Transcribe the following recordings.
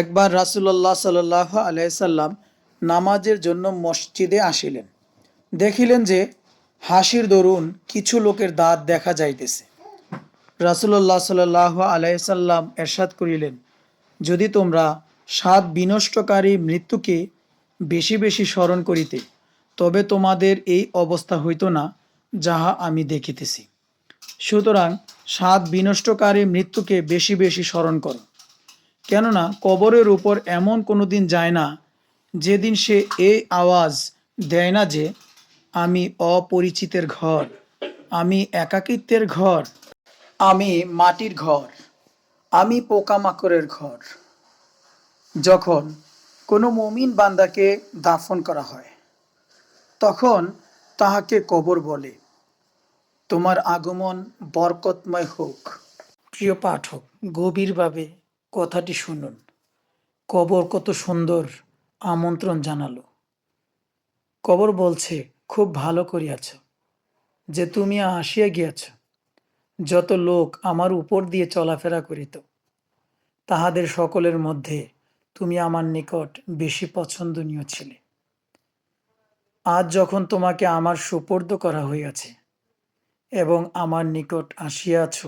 একবার রাসুল্লাহ সাল্লাহ আলাইসাল্লাম নামাজের জন্য মসজিদে আসিলেন। দেখিলেন যে হাসির দরুন কিছু লোকের দাঁত দেখা যাইতেছে। রাসুল্লাহ সাল্লাহ আলাইসাল্লাম এরশাদ করিলেন, যদি তোমরা সাত বিনষ্টকারী মৃত্যুকে বেশি বেশি স্মরণ করিতে, তবে তোমাদের এই অবস্থা হইত না যাহা আমি দেখিতেছি। সুতরাং সাত বিনষ্টকারী মৃত্যুকে বেশি বেশি স্মরণ করো। কেননা কবরের উপর এমন কোনো দিন যায় না যেদিন সে এই আওয়াজ দেয় না যে, আমি অপরিচিতের ঘর, আমি একাকিত্বের ঘর, আমি মাটির ঘর, আমি পোকামাকড়ের ঘর যখন কোনো মমিন বান্দাকে দাফন করা হয়, তখন তাহাকে কবর বলে, তোমার আগমন বরকতময় হোক। প্রিয় পাঠক, গভীরভাবে কথাটি শুনুন। কবর কত সুন্দর, আমন্ত্রণ জানালো। কবর বলছে, খুব ভালো করিয়াছ, যে তুমি আসিয়া গিয়াছ। যত লোক আমার উপর দিয়ে চলাফেরা করিত, তাহাদের সকলের মধ্যে তুমি আমার নিকট বেশি পছন্দনীয় ছিলে। আজ যখন তোমাকে আমার সুপর্দ করা হইয়াছে এবং আমার নিকট আসিয়াছ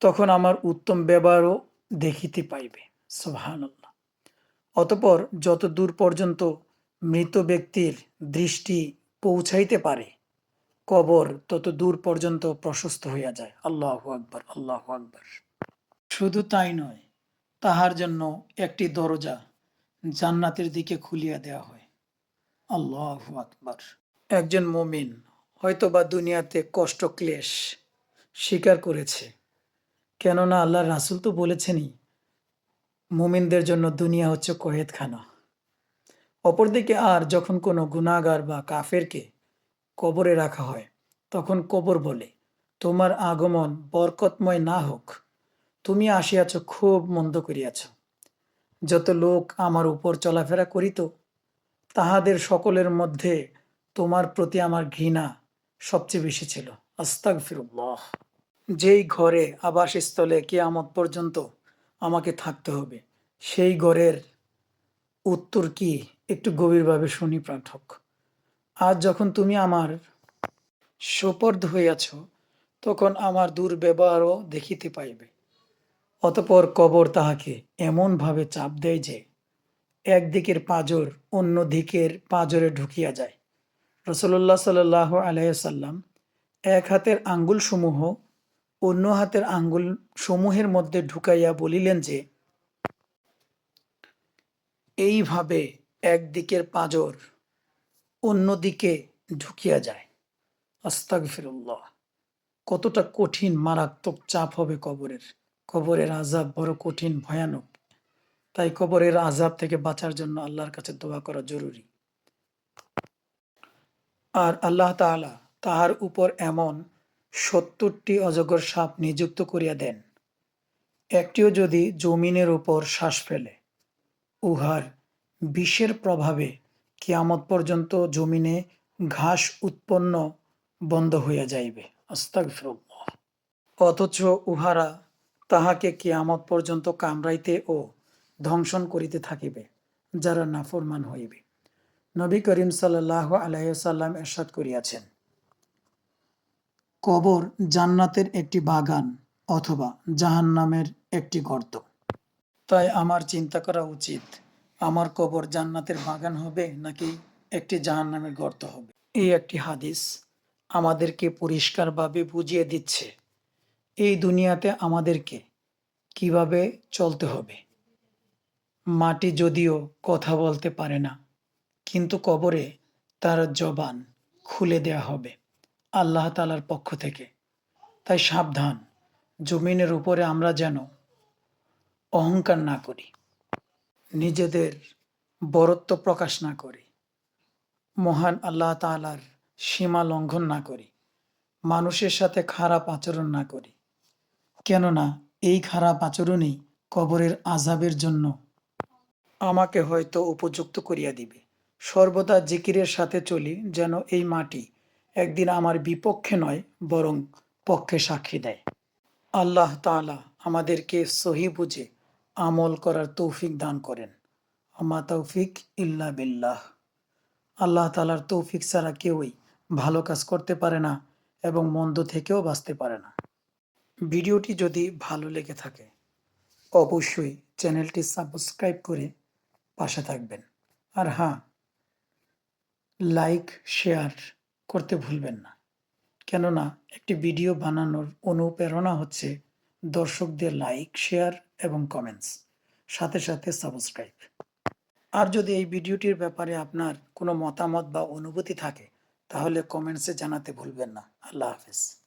তখন আমার উত্তম ব্যবহারও দেখিতে পাইবে। সোহানাল্লাহ অতপর যত দূর পর্যন্ত মৃত ব্যক্তির দৃষ্টি পৌঁছাইতে পারে, কবর, তত দূর পর্যন্ত প্রশস্ত হইয়া যায়। আল্লাহ আকবর আল্লাহ আকবর। শুধু তাই নয়, তাহার জন্য একটি দরজা জান্নাতের দিকে খুলিয়া দেওয়া হয়। আল্লাহ আকবর। একজন মমিন হয়তোবা দুনিয়াতে কষ্ট, ক্লেশ স্বীকার করেছে কেননা আল্লাহ রাসুল তো বলেছেনই, মুমিনদের জন্য দুনিয়া হচ্ছে কয়েদখানা। অপরদিকে আর যখন কোনো গুণাগার বা কাফেরকে কবরে রাখা হয়, তখন কবর বলে, তোমার আগমন বরকতময় না হোক, তুমি আসিয়াছ খুব মন্দ করিয়াছ। যত লোক আমার উপর চলাফেরা করিত, তাহাদের সকলের মধ্যে তোমার প্রতি আমার ঘৃণা সবচেয়ে বেশি ছিল। আস্তাক ফিরুল্লাহ যেই ঘরে, আবাসস্থলে, কেয়ামত পর্যন্ত আমাকে থাকতে হবে, সেই ঘরের উত্তর কি? একটু গভীরভাবে শুনি, পাঠক। আজ যখন তুমি আমার সোপর্দ হইয়াছ, তখন আমার দুর্ব্যবহারও দেখিতে পাইবে। অতপর কবর তাহাকে এমনভাবে চাপ দেয় যে, একদিকের পাজর অন্য দিকের পাজরে ঢুকিয়া যায়। রসল্লাহ সাল আলাইসাল্লাম এক হাতের আঙ্গুল সমূহ অন্য হাতের আঙ্গুল সমূহের মধ্যে ঢুকাইয়া বলিলেন যে, এইভাবে একদিকের পাঁজর অন্যদিকে ঢুকিয়া যায়। আস্তাক ফিরুল্লাহ কতটা কঠিন, মারাত্মক চাপ হবে কবরের। কবরের আজাব বড় কঠিন, ভয়ানক। তাই কবরের আজাব থেকে বাঁচার জন্য আল্লাহর কাছে দোয়া করা জরুরি। আর আল্লাহ তাহার উপর এমন সত্তরটি অজগর সাপ নিযুক্ত করিয়া দেন। একটিও যদি জমিনের উপর শ্বাস ফেলে, উহার বিষের প্রভাবে কিয়ামত পর্যন্ত জমিনে ঘাস উৎপন্ন বন্ধ হইয়া যাইবে। অথচ উহারা তাহাকে কিয়ামত পর্যন্ত কামড়াইতে ও ধ্বংসন করিতে থাকিবে, যারা নাফরমান হইবে। নবী করিম সাল্লাহ আলাইসাল্লাম এরশাদ করিয়াছেন কবর জান্নাতের একটি বাগান অথবা জাহান্নামের একটি গর্ত। তাই আমার চিন্তা করা উচিত, আমার কবর জান্নাতের বাগান হবে নাকি একটি জাহান্নামের গর্ত হবে? এই একটি হাদিস আমাদেরকে পরিষ্কারভাবে বুঝিয়ে দিচ্ছে। এই দুনিয়াতে আমাদেরকে কীভাবে চলতে হবে? মাটি যদিও কথা বলতে পারে না, কিন্তু কবরে তার জবান খুলে দেয়া হবে। আল্লাহ তালার পক্ষ থেকে। তাই সাবধান, জমিনের উপরে আমরা যেন অহংকার না করি, নিজেদের বরত্ব প্রকাশ না করি, মহান আল্লাহ তালার সীমা লঙ্ঘন না করি, মানুষের সাথে খারাপ আচরণ না করি। কেননা, এই খারাপ আচরণই কবরের আজাবের জন্য আমাকে হয়তো উপযুক্ত করিয়া দিবে। সর্বদা জিকিরের সাথে চলি, যেন এই মাটি একদিন আমার বিপক্ষে নয়, বরং পক্ষে সাক্ষী দেয়। আল্লাহ তাআলা আমাদেরকে সহি বুঝে আমল করার তৌফিক দান করেন। আমা তৌফিক ইল্লা বিল্লাহ। আল্লাহ তালার তৌফিক ছাড়া কেউই ভালো কাজ করতে পারে না এবং মন্দ থেকেও বাঁচতে পারে না। ভিডিওটি যদি ভালো লেগে থাকে, অবশ্যই চ্যানেলটি সাবস্ক্রাইব করে পাশে থাকবেন। আর হ্যাঁ লাইক, শেয়ার করতে ভুলবেন না। কেননা একটি ভিডিও বানানোর অনুপ্রেরণা হচ্ছে দর্শকদের লাইক, শেয়ার এবং কমেন্টস, সাথে সাথে সাবস্ক্রাইব। আর যদি এই ভিডিওটির ব্যাপারে আপনার কোনো মতামত বা অনুভূতি থাকে, তাহলে কমেন্টসে জানাতে ভুলবেন না। আল্লাহ হাফেজ।